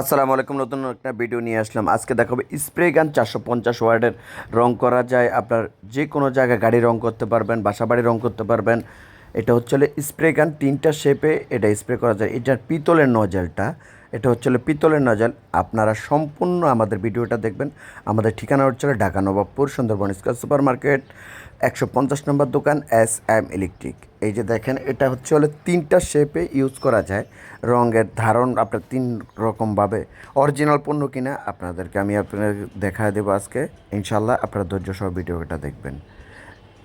আসসালামু আলাইকুম, নতুন একটা ভিডিও নিয়ে আসলাম। আজকে দেখাবো স্প্রে গান চারশো পঞ্চাশ ওয়ার্ডের রং করা যায়। আপনার যে কোনো জায়গায় গাড়ি রং করতে পারবেন বাসাবাড়ি রং করতে পারবেন। এটা হচ্ছে স্প্রে গান, তিনটা শেপে এটা স্প্রে করা যায়। এটার পিতলের নজেলটা এটা হচ্ছে পিতলের নজল আপনারা সম্পূর্ণ আমাদের ভিডিওটা দেখবেন। আমাদের ঠিকানা হচ্ছে Dhaka Nawabpur, Sundarban square super market একশো পঞ্চাশ নম্বর দোকান, এস এম ইলেকট্রিক। এই যে দেখেন, এটা হচ্ছে হলো তিনটা শেপে ইউজ করা যায়। রঙের ধারণ আপনার তিন রকমভাবে অরিজিনাল পণ্য কিনা আপনাদেরকে আমি আপনাদের দেখা দেবো আজকে। ইনশাল্লাহ আপনারা ধৈর্য সহ ভিডিওটা দেখবেন।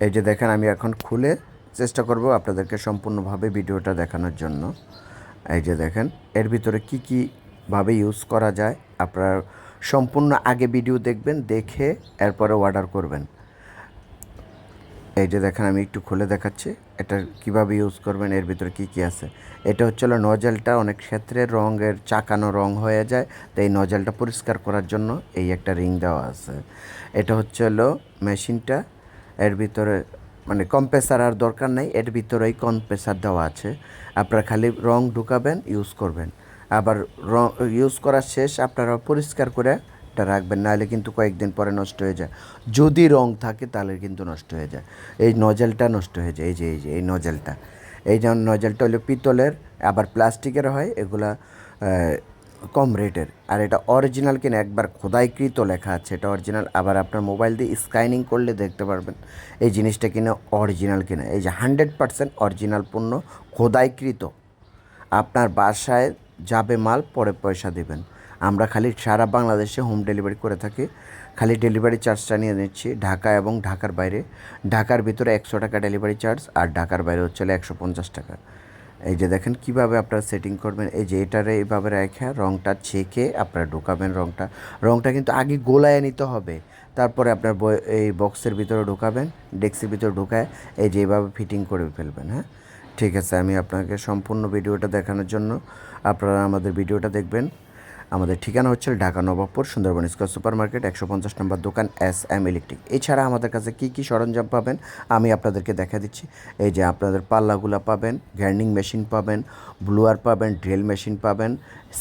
এই যে দেখেন, আমি এখন খুলে চেষ্টা করব আপনাদেরকে সম্পূর্ণভাবে ভিডিওটা দেখানোর জন্য। এই যে দেখেন, এর ভিতরে কি কি ভাবে ইউজ করা যায়, আপনার সম্পূর্ণ আগে ভিডিও দেখবেন, দেখে এরপরে অর্ডার করবেন। এই যে দেখেন, আমি একটু খুলে দেখাচ্ছি, এটা কীভাবে ইউজ করবেন, এর ভিতরে কি কি আছে। এটা হচ্ছে হলো নজেলটা অনেক ক্ষেত্রে রঙের, চাকানো রং হয়ে যায় তো এই নজেলটা পরিষ্কার করার জন্য এই একটা রিং দেওয়া আছে। এটা হচ্ছে হলো মেশিনটা এর ভিতরে মানে কম্প্রেসার আর দরকার নেই, এর ভিতরেই কম্প্রেসার দেওয়া আছে। আপনারা খালি রং ঢুকাবেন ইউজ করবেন। আবার রং ইউজ করা শেষ আপনারা পরিষ্কার করে এটা রাখবেন, নাহলে কিন্তু কয়েকদিন পরে নষ্ট হয়ে যায়। যদি রং থাকে তাহলে কিন্তু নষ্ট হয়ে যায়। এই নজেলটা নষ্ট হয়ে যায়, এই যে এই যে, এই নজেলটা এই যেমন নজেলটা হলো পিতলের, আবার প্লাস্টিকের হয়, এগুলা কম রেটের। আর এটা অরিজিনাল কিনা একবার খোদাইকৃত লেখা আছে। এটা অরিজিনাল আবার আপনার মোবাইল দিয়ে স্ক্যানিং করলে দেখতে পারবেন এই জিনিসটা কিনা অরিজিনাল কিনা। এই যে হান্ড্রেড পার্সেন্ট অরিজিনাল পণ্য খোদাইকৃত। আপনার বাসায় যাবে মাল, পরে পয়সা দেবেন। আমরা খালি সারা বাংলাদেশে হোম ডেলিভারি করে থাকি। খালি ডেলিভারি চার্জটা নিয়ে নিচ্ছি ঢাকা এবং ঢাকার বাইরে। ঢাকার ভিতরে একশো টাকা ডেলিভারি চার্জ আর ঢাকার বাইরে হচ্ছে একশো পঞ্চাশ টাকা। এই যে দেখেন কীভাবে আপনারা সেটিং করবেন। এই যে এটার এইভাবে রেখে রংটা ছেঁকে আপনারা ঢোকাবেন রংটা। রংটা কিন্তু আগে গোলায় নিতে হবে। তারপরে আপনার এই বক্সের ভিতরে ঢোকাবেন, ডেস্কের ভিতরে ঢোকায় এই যে এইভাবে ফিটিং করে ফেলবেন হ্যাঁ? ঠিক আছে, আমি আপনাকে সম্পূর্ণ ভিডিওটা দেখানোর জন্য আপনারা আমাদের ভিডিওটা দেখবেন। আমাদের ঠিকানা হচ্ছে Dhaka Nawabpur, Sundarban square super market একশো পঞ্চাশ নম্বর দোকান এস এম ইলেকট্রিক এছাড়া আমাদের কাছে কী কী সরঞ্জাম পাবেন, আমি আপনাদেরকে দেখা দিচ্ছি। এই যে আপনাদের পাল্লাগুলো পাবেন গ্যার্নিং মেশিন পাবেন ব্লুয়ার পাবেন ড্রিল মেশিন পাবেন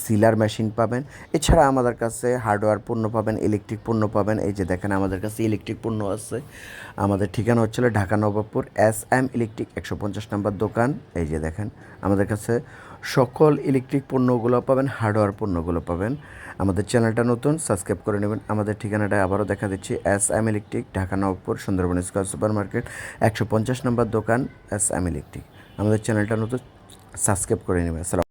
সিলার মেশিন পাবেন। এছাড়া আমাদের কাছে হার্ডওয়্যার পণ্য পাবেন ইলেকট্রিক পণ্য পাবেন। এই যে দেখেন আমাদের কাছে ইলেকট্রিক পণ্য আছে। আমাদের ঠিকানা হচ্ছিল Dhaka Nawabpur S M electric একশো পঞ্চাশ নম্বর দোকান। এই যে দেখেন, আমাদের কাছে সকল ইলেকট্রিক পণ্যগুলো পাবেন, হার্ডওয়্যার পণ্যগুলো পাবেন। আমাদের চ্যানেলটা নতুন, সাবস্ক্রাইব করে নেবেন। আমাদের ঠিকানাটা আবারও দেখা দিচ্ছি, S M electric, Dhaka Nawabpur, Sundarban square super market, একশো পঞ্চাশ নম্বর দোকান, এস এম ইলেকট্রিক। আমাদের চ্যানেলটা নতুন, সাবস্ক্রাইব করে নেবেন। আসসালাম